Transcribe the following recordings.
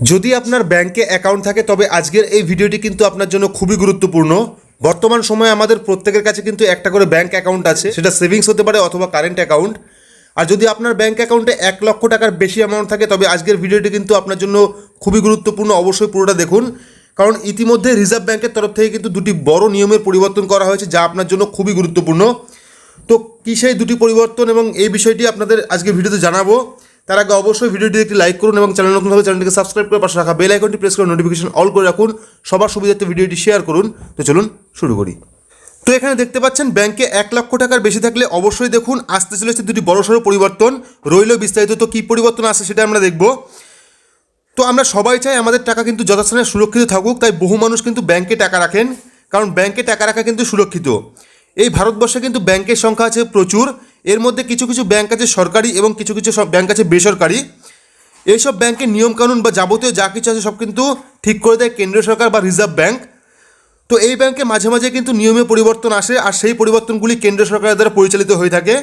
যদি আপনার ব্যাংকে অ্যাকাউন্ট থাকে, তবে আজকের এই ভিডিওটি কিন্তু আপনার জন্য খুবই গুরুত্বপূর্ণ। বর্তমান সময়ে আমাদের প্রত্যেকের কাছে কিন্তু একটা করে ব্যাংক অ্যাকাউন্ট আছে, সেটা সেভিংস হতে পারে অথবা কারেন্ট অ্যাকাউন্ট আর যদি আপনার ব্যাংক অ্যাকাউন্টে এক লক্ষ টাকার বেশি অ্যামাউন্ট থাকে, তবে আজকের ভিডিওটি কিন্তু আপনার জন্য খুবই গুরুত্বপূর্ণ, অবশ্যই পুরোটা দেখুন। কারণ ইতিমধ্যে রিজার্ভ ব্যাংকের তরফ থেকে কিন্তু দুটি বড় নিয়মের পরিবর্তন করা হয়েছে, যা আপনার জন্য খুবই গুরুত্বপূর্ণ। তো কী সেই দুটি পরিবর্তন এবং এই বিষয়টি আপনাদের আজকে ভিডিওতে জানাব। তার আগে অবশ্যই ভিডিওটি একটি লাইক করুন এবং চ্যানেল নতুন হবে চ্যানেলটিকে সাবস্ক্রাইব করে পাশে রাখা বেল আইকনটি প্রেস করে নোটিফিকেশন অল করে রাখুন। সবার সুবিধার্থে ভিডিওটি শেয়ার করুন। তো চলুন শুরু করি। তো এখানে দেখতে পাচ্ছেন ব্যাংকে এক লক্ষ টাকার বেশি থাকলে অবশ্যই দেখুন, আসতে চলেছে দুটি বড়সড় পরিবর্তন। রইল বিস্তারিত তো কী পরিবর্তন আসছে সেটা আমরা দেখব। তো আমরা সবাই চাই আমাদের টাকা কিন্তু যথাস্থানে সুরক্ষিত থাকুক, তাই বহু মানুষ কিন্তু ব্যাংকে টাকা রাখেন। কারণ ব্যাংকে টাকা রাখা কিন্তু সুরক্ষিত। এই ভারতবর্ষে কিন্তু ব্যাংকের সংখ্যা আছে প্রচুর। এর মধ্যে কিছু কিছু ব্যাংক আছে সরকারি এবং কিছু কিছু সব ব্যাংক আছে বেসরকারি। এইসব ব্যাংকের নিয়মকানুন বা যাবতীয় যা কিছু আছে সব কিন্তু ঠিক করে দেয় কেন্দ্রীয় সরকার বা রিজার্ভ ব্যাংক তো এই ব্যাংকে মাঝে মাঝে কিন্তু নিয়মে পরিবর্তন আসে আর সেই পরিবর্তনগুলি কেন্দ্র সরকারের দ্বারা পরিচালিত হয়ে থাকে।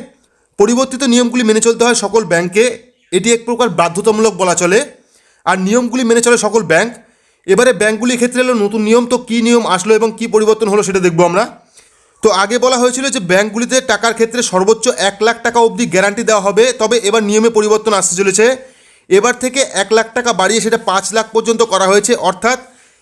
পরিবর্তিত নিয়মগুলি মেনে চলতে হয় সকল ব্যাংকে এটি এক প্রকার বাধ্যতামূলক বলা চলে। আর নিয়মগুলি মেনে চলে সকল ব্যাংক এবারে ব্যাংকগুলির ক্ষেত্রে এলো নতুন নিয়ম, তো কী নিয়ম আসলো এবং কী পরিবর্তন হলো সেটা দেখব আমরা। তো আগে বলা হয়েছিল যে ব্যাঙ্কগুলিতে টাকার ক্ষেত্রে সর্বোচ্চ এক লাখ টাকা অবধি গ্যারান্টি দেওয়া হবে, তবে এবার নিয়মে পরিবর্তন আসতে চলেছে। এবার থেকে এক লাখ টাকা বাড়িয়ে সেটা পাঁচ লাখ পর্যন্ত করা হয়েছে, অর্থাৎ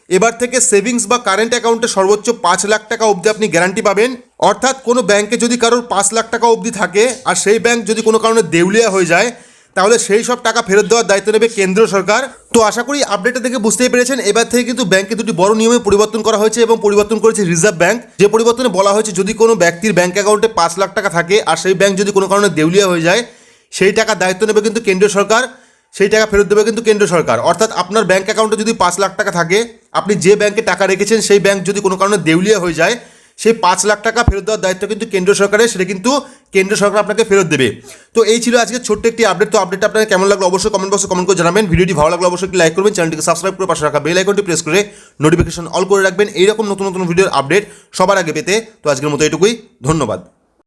এবার থেকে সেভিংস বা কারেন্ট অ্যাকাউন্টে সর্বোচ্চ পাঁচ লাখ টাকা অবধি আপনি গ্যারান্টি পাবেন। অর্থাৎ কোনো ব্যাংকে যদি কারোর পাঁচ লাখ টাকা অবধি থাকে, আর সেই ব্যাংক যদি কোনো কারণে দেউলিয়া হয়ে যায়, তাহলে সেই সব টাকা ফেরত দেওয়ার দায়িত্ব নেবে কেন্দ্র সরকার। তো আশা করি আপডেটটা দেখে বুঝতেই পেরেছেন। এবার থেকে কিন্তু ব্যাংকে দুটি বড় নিয়মে পরিবর্তন করা হয়েছে এবং পরিবর্তন করেছে রিজার্ভ ব্যাংক যে পরিবর্তনে বলা হয়েছে, যদি কোনো ব্যক্তির ব্যাংক অ্যাকাউন্টে পাঁচ লাখ টাকা থাকে আর সেই ব্যাংক যদি কোনো কারণে দেউলিয়া হয়ে যায়, সেই টাকা দায়িত্ব নেবে কিন্তু কেন্দ্রীয় সরকার, সেই টাকা ফেরত দেবে কিন্তু কেন্দ্র সরকার। অর্থাৎ আপনার ব্যাংক অ্যাকাউন্টে যদি পাঁচ লাখ টাকা থাকে, আপনি যে ব্যাংকে টাকা রেখেছেন, সেই ব্যাংক যদি কোনো কারণে দেউলিয়া হয়ে যায় সেই পাঁচ লাখ টাকা ফেরত দেওয়ার দায়িত্ব কিন্তু কেন্দ্র সরকারের, সেটা কিন্তু কেন্দ্র সরকার আপনাকে ফেরত দেবে। তো এই ছিল আজকে ছোট্ট একটি আপডেট তো আপডেটটা আপনার কেমন লাগল অবশ্যই কমেন্ট বক্সে কমেন্ট করে জানাবেন। ভিডিওটি ভালো লাগল অবশ্যই লাইক করবেন। চ্যানেলটিকে সাবস্ক্রাইব করে পাশে রাখা বেল আইকনটি প্রেস করে নোটিফিকেশন অল করে রাখবেন। এইরকম নতুন নতুন ভিডিওর আপডেট সবার আগে পেতে। তো আজকের মতো এটুকুই। ধন্যবাদ।